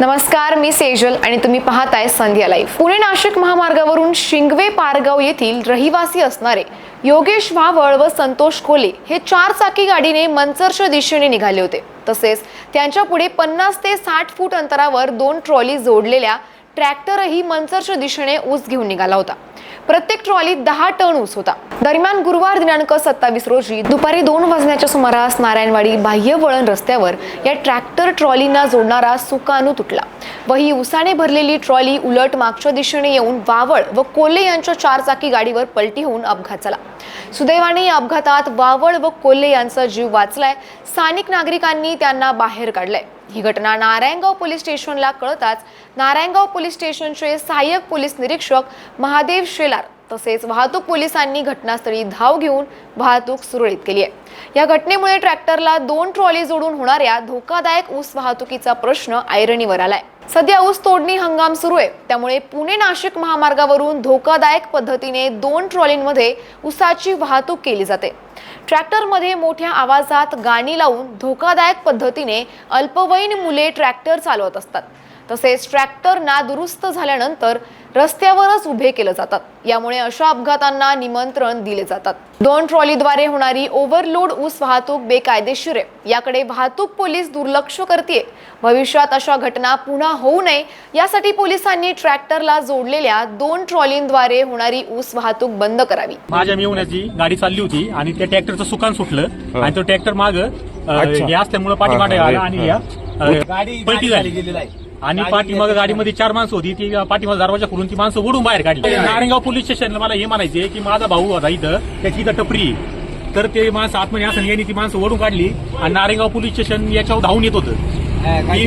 नमस्कार मी सेजल आणि तुम्ही पाहताय संध्या लाईव्ह. पुणे नाशिक महामार्गावरून शिंगवे पारगाव येथील रहिवासी असणारे योगेश वावळ व संतोष खोले हे चार चाकी गाडीने मंचरच्या दिशेने निघाले होते. तसेच त्यांच्या पुढे पन्नास ते साठ फूट अंतरावर दोन ट्रॉली जोडलेल्या ट्रॅक्टरही मंचरच्या दिशेने ऊस घेऊन निघाला होता. प्रत्येक ट्रॉलीत दहा टन ऊस होता. दरम्यान गुरुवार दिनांक सत्तावीस रोजी दुपारी दोन वाजण्याच्या सुमारास नारायणवाडी बाह्य वळण रस्त्यावर या ट्रॅक्टर ट्रॉलींना जोडणारा सुकानू तुटला. व ही उसाने भरलेली ट्रॉली उलट मागच्या दिशेने येऊन वावळ व कोल्हे यांच्या चारचाकी गाडीवर पलटी होऊन अपघात झाला. सुदैवाने या अपघातात वावळ व कोल्हे यांचा जीव वाचलाय. स्थानिक नागरिकांनी त्यांना बाहेर काढलंय. ही घटना नारायणगाव पोलीस स्टेशनला कळताच नारायणगाव पोलीस स्टेशनचे सहाय्यक पोलीस निरीक्षक महादेव शेलार तसेच वाहतूक पोलिसांनी घटनास्थळी धाव घेऊन वाहतूक सुरळीत केली आहे. या घटनेमुळे ट्रॅक्टरला दोन ट्रॉली जोडून होणाऱ्या धोकादायक ऊस वाहतुकीचा प्रश्न ऐरणीवर आलाय. सध्या ऊस तोडणी हंगाम सुरू आहे. त्यामुळे पुणे नाशिक महामार्गावरून धोकादायक पद्धतीने दोन ट्रॉलींमध्ये ऊसाची वाहतूक केली जाते. ट्रॅक्टरमध्ये मोठ्या आवाजात गाणी लावून धोकादायक पद्धतीने अल्पवयीन मुले ट्रॅक्टर चालवत असतात. तसेच ट्रॅक्टर नादुरुस्त झाल्यानंतर रस्त्यावरच उभे केले जातात. यामुळे अशा अपघातांना निमंत्रण दिले जातात. दोन ट्रॉलीद्वारे होणारी ओव्हरलोड ऊस वाहतूक बेकायदेशीर आहे. याकडे वाहतूक पोलीस दुर्लक्ष करते भविष्यात अशा घटना पुन्हा होऊ नये यासाठी पोलिसांनी ट्रॅक्टरला जोडलेल्या दोन ट्रॉलींद्वारे होणारी ऊस वाहतूक बंद करावी. माझ्या मिळवण्याची गाडी चालली होती आणि त्या ट्रॅक्टरचं सुकान सुटलं आणि तो ट्रॅक्टर माग. हे असल्यामुळे पाठीमागे आला आणि. या अ, पलटी झाली. आणि पाठीमाग गाडीमध्ये चार माणसं होती. ती पाठीमाग दरवाजा खोलून ती माणसं ओढून बाहेर काढली. नारायणगाव पोलीस स्टेशनला मला हे म्हणायचे की माझा भाऊ होता इथं त्याची इथं टपरी. तर ते माणसं आतमध्ये असं यांनी ती माणसं ओढून काढली आणि नारायणगाव पोलीस स्टेशन याच्यावर धावून येत होतं. हे मी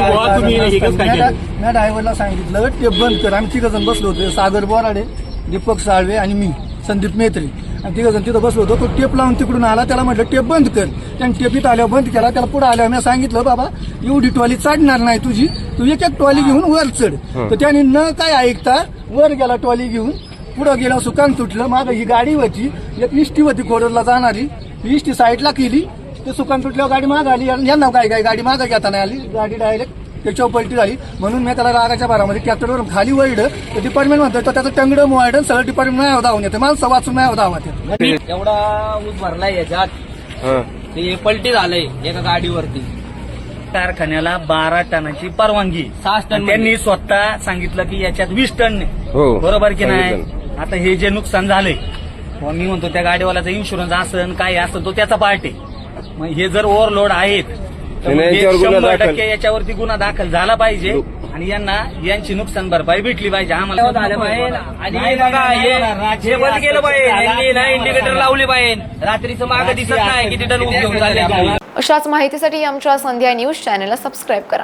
ड्रायव्हरला सांगितलं टेप बंद कर. आम्ही तिघ जण बसलो होतो. सागर बोराडे दीपक साळवे आणि मी. संदीप मेत्री. आणि तिघ जण तिथं बसलो होतो. तो टेप लावून तिकडून आला. त्याला म्हटलं टेप बंद कर. त्याने टेप इथं आल्यावर बंद केला. त्याला पुढे आल्यावर मी सांगितलं बाबा एवढी ट्रॉली चढणार नाही तुझी. तू एक एक ट्रॉली घेऊन वर चढ. तर त्याने न काय ऐकता वर गेला ट्रॉली घेऊन. पुढं गेला सुकान तुटलं. मागं ही गाडी होती. एक इष्टी होती कोडरला जाणारी. इष्टी साईडला केली. ते सुकान तुटल्यावर गाडी माग आली. आणि यांना काय काय गाडी मागं घेता नाही आली? गाडी डायरेक्ट त्याच्यावर पलटी झाली. म्हणून मी त्याला रागाच्या भारामध्ये ट्रॅक्टरवरून खाली वळलं तर डिपार्टमेंट म्हणतो तर त्याचं टंगडं मोवायडं सगळं डिपार्टमेंट नाही धावून येते. माणसं वाचून नाही धावत येत. एवढा ऊस भरलाय याच्यात. हं. ते पलटी झालंय एका गाडीवरती. कारखान्याला बारा टनाची परवानगी. सहा टन आणि त्यांनी स्वतः सांगितलं की याच्यात वीस टन हो. बरोबर की नाही. आता हे जे नुकसान झालंय मग मी म्हणतो त्या गाडीवाल्याचा इन्शुरन्स असन काय असन तो त्याचा पार्ट आहे. मग हे जर ओव्हरलोड आहेत याच्यावर गुन्हा शंभर दाखल. टक्के याच्यावरती गुन्हा दाखल झाला पाहिजे आणि यांना यांची नुकसान भरपाई भेटली पाहिजे. आम्हाला आणि बघा हे हे बंद केलं पाहिजे. यांनी ना इंडिकेटर. लावले पाहिजे. रात्रीचं मागं दिसत नाही किती टन ऊस घेऊन चालले अशाच माहितीसाठी आमच्या संध्या न्यूज चॅनलला सबस्क्राईब करा.